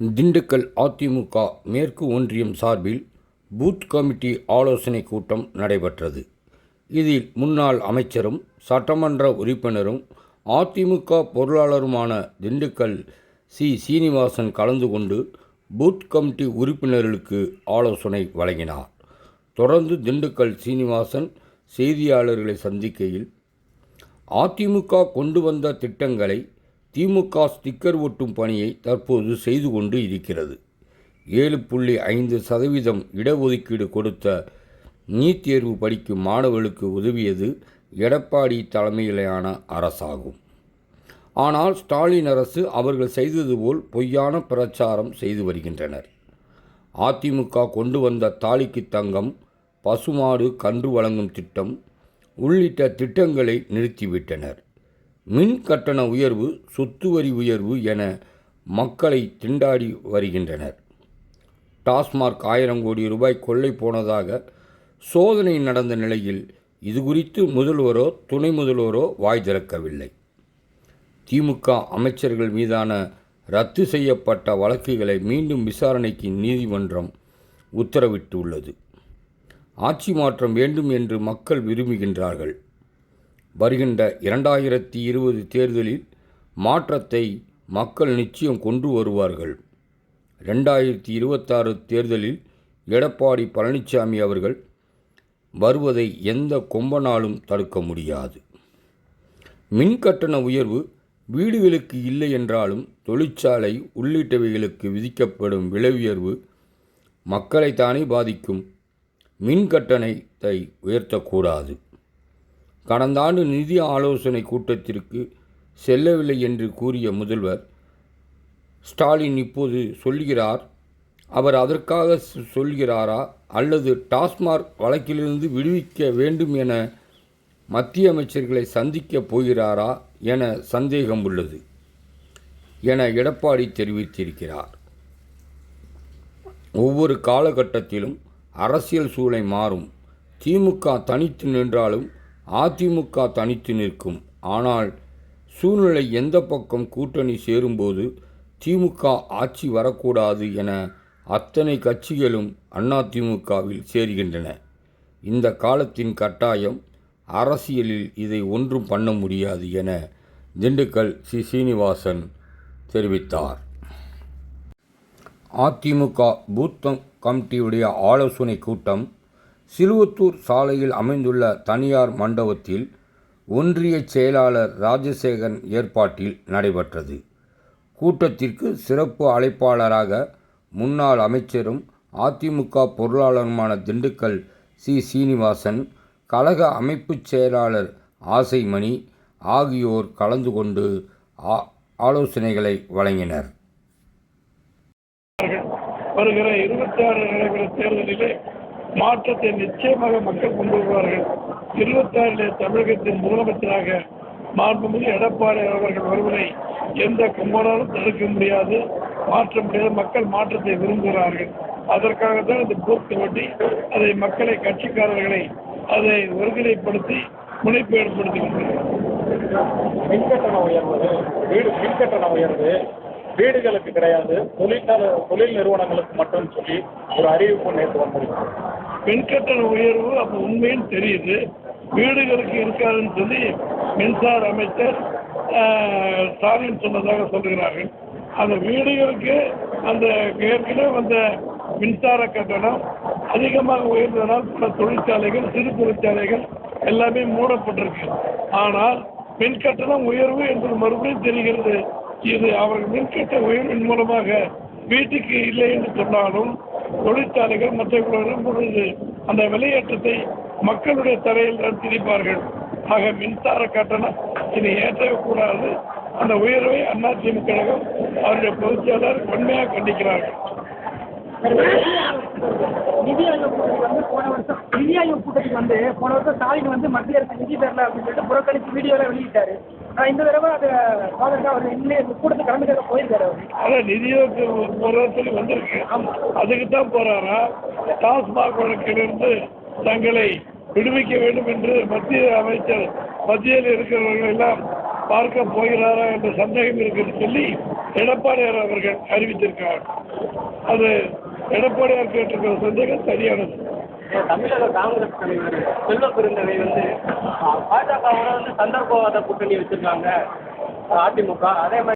திண்டுக்கல் அதிமுக மேற்கு ஒன்றியம் சார்பில் பூத் கமிட்டி ஆலோசனை கூட்டம் நடைபெற்றது. இதில் முன்னாள் அமைச்சரும் சட்டமன்ற உறுப்பினரும் அதிமுக பொருளாளருமான திண்டுக்கல் சி. சீனிவாசன் கலந்து கொண்டு பூத் கமிட்டி உறுப்பினர்களுக்கு ஆலோசனை வழங்கினார். தொடர்ந்து திண்டுக்கல் சீனிவாசன் செய்தியாளர்களை சந்திக்கையில் அதிமுக கொண்டு வந்த திட்டங்களை திமுக ஸ்டிக்கர் ஒட்டும் பணியை தற்போது செய்து கொண்டு இருக்கிறது. ஏழு புள்ளி ஐந்து சதவீதம் இடஒதுக்கீடு கொடுத்த நீட் தேர்வு படிக்கும் மாணவர்களுக்கு உதவியது எடப்பாடி தலைமையிலான அரசாகும். ஆனால் ஸ்டாலின் அரசு அவர்கள் செய்தது போல் பொய்யான பிரச்சாரம் செய்து வருகின்றனர். அதிமுக கொண்டு வந்த தாலிக்கு தங்கம் பசுமாடு கன்று வழங்கும் திட்டம் உள்ளிட்ட திட்டங்களை நிறுத்திவிட்டனர். மின் கட்டண உயர்வு சொத்து வரி உயர்வு என மக்களை திண்டாடி வருகின்றனர். டாஸ்மார்க் ஆயிரம் கோடி ரூபாய் கொள்ளை போனதாக சோதனை நடந்த நிலையில் இது குறித்து முதல்வரோ துணை முதல்வரோ வாய் திறக்கவில்லை. திமுக அமைச்சர்கள் மீதான ரத்து செய்யப்பட்ட வழக்குகளை மீண்டும் விசாரணைக்கு நீதிமன்றம் உத்தரவிட்டுள்ளது. ஆட்சி மாற்றம் வேண்டும் என்று மக்கள் விரும்புகின்றார்கள். வருகின்ற இரண்டாயிரத்தி இருபது தேர்தலில் மாற்றத்தை மக்கள் நிச்சயம் கொண்டு வருவார்கள். ரெண்டாயிரத்தி இருபத்தாறு தேர்தலில் எடப்பாடி பழனிசாமி அவர்கள் வருவதை எந்த கொம்பனாலும் தடுக்க முடியாது. மின் கட்டண உயர்வு வீடுகளுக்கு இல்லை என்றாலும் தொழிற்சாலை உள்ளிட்டவைகளுக்கு விதிக்கப்படும் விலை உயர்வு மக்களைத்தானே பாதிக்கும். மின் கட்டணத்தை உயர்த்தக்கூடாது. கடந்த ஆண்டு நிதி ஆலோசனை கூட்டத்திற்கு செல்லவில்லை என்று கூறிய முதல்வர் ஸ்டாலின் இப்போது சொல்கிறார் அவர் அதற்காக சொல்கிறாரா அல்லது டாஸ்மார்க் வழக்கிலிருந்து விடுவிக்க வேண்டும் என மத்திய அமைச்சர்களை சந்திக்கப் போகிறாரா என சந்தேகம் உள்ளது என எடப்பாடி தெரிவித்திருக்கிறார். ஒவ்வொரு காலகட்டத்திலும் அரசியல் சூழலை மாறும். திமுக தனித்து நின்றாலும் அதிமுக தனித்து நிற்கும். ஆனால் சூழ்நிலை எந்த பக்கம் கூட்டணி சேரும்போது திமுக ஆட்சி வரக்கூடாது என அத்தனை கட்சிகளும் அதிமுகவில் சேர்கின்றன. இந்த காலத்தின் கட்டாயம் அரசியலில் இதை ஒன்றும் பண்ண முடியாது என திண்டுக்கல் சி. சீனிவாசன் தெரிவித்தார். அதிமுக பூத்தம் கமிட்டியுடைய ஆலோசனை கூட்டம் சிலுவத்தூர் சாலையில் அமைந்துள்ள தனியார் மண்டபத்தில் ஒன்றிய செயலாளர் ராஜசேகரன் ஏற்பாட்டில் நடைபெற்றது. கூட்டத்திற்கு சிறப்பு அழைப்பாளராக முன்னாள் அமைச்சரும் அதிமுக பொருளாளருமான திண்டுக்கல் சி. சீனிவாசன் கழக அமைப்புச் செயலாளர் ஆசைமணி ஆகியோர் கலந்து கொண்டு ஆ- ஆலோசனைகளை வழங்கினர். வருகிற இருபத்தி ஆறு நடைபெற தேர்தலிலே மாற்றத்தை நிச்சயமாக மக்கள் கொண்டு வருவார்கள். இருபத்தாறிலே தமிழகத்தின் முதலமைச்சராக மாண்புமிகு எடப்பாடி அவர்கள் வருவதை எந்த கும்பலாலும் தடுக்க முடியாது. மாற்ற முடியாது மக்கள் மாற்றத்தை விரும்புகிறார்கள். அதற்காகத்தான் இந்த பூத் கமிட்டி அதை மக்களை கட்சிக்காரர்களை அதை ஒருங்கிணைப்படுத்தி முனைப்பு ஏற்படுத்துகின்றனர் மின்கட்டணம் உயர்வு வீடு மின்கட்டணம் உயர்வு வீடுகளுக்கு கிடையாது தொழிற்சாலை தொழில் நிறுவனங்களுக்கு மட்டும் சொல்லி ஒரு அறிவிப்பு நேற்று வந்திருக்கு. மின்கட்டண உயர்வு அப்போ உண்மையும் தெரியுது. வீடுகளுக்கு இருக்காதுன்னு சொல்லி மின்சார அமைச்சர் ஸ்டாலின் சொன்னதாக சொல்கிறார்கள் அந்த வீடுகளுக்கு அந்த ஏற்கனவே வந்த மின்சார கட்டணம் அதிகமாக உயர்ந்ததனால் பல தொழிற்சாலைகள் சிறு தொழிற்சாலைகள் எல்லாமே மூடப்பட்டிருக்கு. ஆனால் மின் கட்டணம் உயர்வு என்பது மறுபடியும் தெரிகிறது. இது அவர்கள் மின்கட்ட உயர்வின் மூலமாக வீட்டுக்கு இல்லை என்று சொன்னாலும் தொழிற்சாலைகள் மற்றவர்களிடம் பொழுது அந்த விலையேற்றத்தை மக்களுடைய தரையில் தான் திணிப்பார்கள். ஆக மின்சார கட்டணம் இனி ஏற்றக்கூடாது. அந்த உயர்வை அதிமுக கழகம் அவருடைய பொதுச்செயலாளர் உண்மையாக கண்டிக்கிறார்கள். நிதி ஆயோக் வந்து போன வருஷம் நிதி ஆயோக் கூட்டத்துக்கு வந்து போன வருஷம் ஸ்டாலின் வந்து மத்திய அரசு நிதி தரல அப்படின்னு சொல்லிட்டு புறக்கணித்து வீடியோலாம் வெளியிட்டாரு. இந்த தடவை அது ஃபாதர்க்கா அவர் இந்த கூட்டத்துக்கு கலந்துக்காக போயிருக்காரு அதான் நிதியோக்கு போகிறதா சொல்லி வந்திருக்கு. அதுக்கு தான் போறாரா? டாஸ்மாக் வழக்கிலிருந்து தங்களை விடுவிக்க வேண்டும் என்று மத்திய அமைச்சர் மத்தியில் இருக்கிறவர்கள் எல்லாம் பார்க்க போகிறாரா என்ற சந்தேகம் இருக்குன்னு சொல்லி எடப்பாடியார் அவர்கள் அறிவித்திருக்கிறார். அது எடப்பாடியார் கேட்டிருக்கிற சந்தேகம் சரியானது. தமிழக காங்கிரஸ் தலைவர் செல்வ பெருந்தகை வந்து பாஜகவோட வந்து சந்தர்ப்பவாத கூட்டணி வச்சிருக்காங்க. அதிமுக அதே மாதிரி